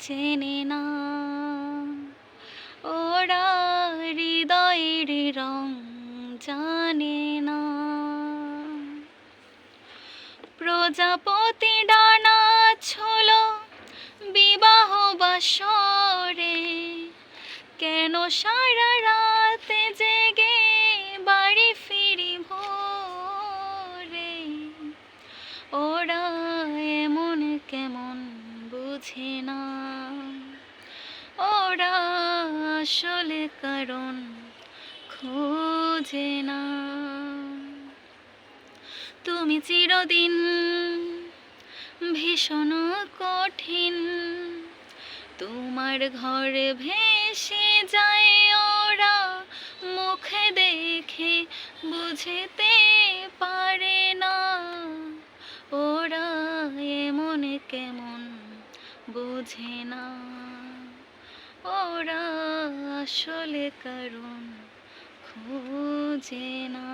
চেনে না। ওরা হৃদয়ের রং জানে না। প্রজাপতি ডানা ছিল বিবাহ বাসরে, কেন সারা রাত জেগে বাড়ি ফিরি ভোরে ওরা এমন কেমন বুঝে না। ওরা আসলে কারণ খোঁজে না। তুমি চিরদিন ভীষণ কঠিন। তোমার ঘরে ভেসে যায় ওরা, মুখে দেখে বুঝতে পারে না। ওরা এমন কেমন বোঝে না। ওরা আসলে কারণ খোঁজে না।